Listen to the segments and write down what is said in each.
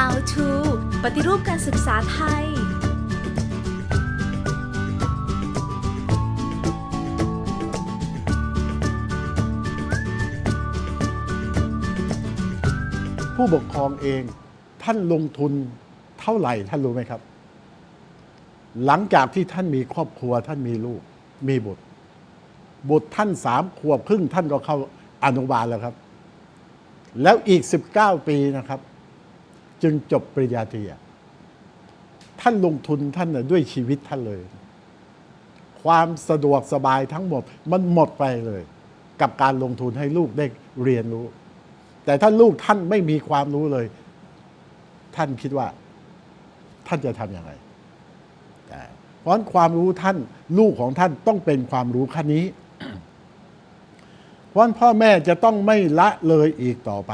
How to ปฏิรูปการศึกษาไทย ผู้ปกครองเองท่านลงทุนเท่าไหร่ ท่านรู้ไหมครับ หลังจากที่ท่านมีครอบครัว ท่านมีลูก มีบุตร บุตรท่านสามขวบครึ่งท่านก็เข้าอนุบาลแล้วครับ แล้วอีก 19 ปีนะครับ จึงจบปริญญาตรีท่านลงทุนท่านด้วยชีวิตท่านเลย ความสะดวกสบายทั้งหมดมันหมดไปเลย กับการลงทุนให้ลูกได้เรียนรู้ แต่ถ้าลูกท่านไม่มีความรู้เลย ท่านคิดว่า ท่านจะทำยังไงเพราะความรู้ท่านลูกของท่านต้องเป็นความรู้ขั้นนี้ เพราะพ่อแม่จะต้องไม่ละเลยอีกต่อไป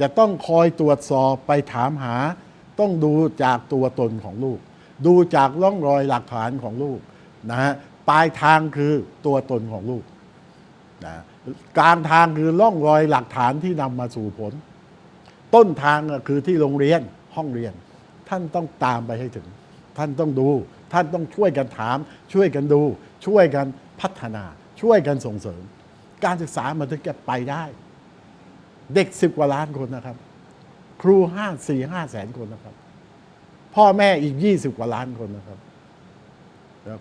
จะต้องคอยตรวจสอบไปถามหา ต้องดูจากตัวตนของลูก ดูจากร่องรอยหลักฐานของลูกนะฮะปลายทางคือตัวตนของลูกนะกลางทางคือร่องรอยหลักฐานที่นำมาสู่ผล ต้นทางคือที่โรงเรียนห้องเรียน ท่านต้องตามไปให้ถึง ท่านต้องดู ท่านต้องช่วยกันถาม ช่วยกันดู ช่วยกันพัฒนา ช่วยกันส่งเสริม การศึกษามันถึงจะไปได้ เด็กสิบกว่าล้านคนนะครับ ครูห้าสี่ห้าแสนคนนะครับ พ่อแม่อีกยี่สิบกว่าล้านคนนะครับ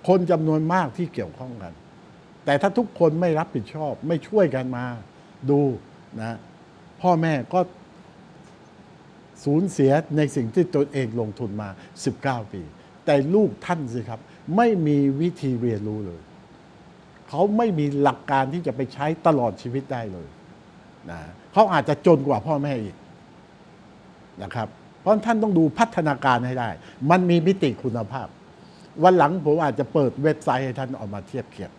คนจำนวนมากที่เกี่ยวข้องกัน แต่ถ้าทุกคนไม่รับผิดชอบ ไม่ช่วยกันมาดูนะพ่อแม่ก็สูญเสียในสิ่งที่ตนเองลงทุนมา 19 ปี แต่ลูกท่านสิครับ ไม่มีวิธีเรียนรู้เลย เขาไม่มีหลักการที่จะไปใช้ตลอดชีวิตได้เลย นะเขาอาจจะจนกว่าพ่อแม่อีกนะครับ เพราะท่านต้องดูพัฒนาการให้ได้ มันมีมิติคุณภาพ วันหลังผมอาจจะเปิดเว็บไซต์ให้ท่านออกมาเทียบเคียง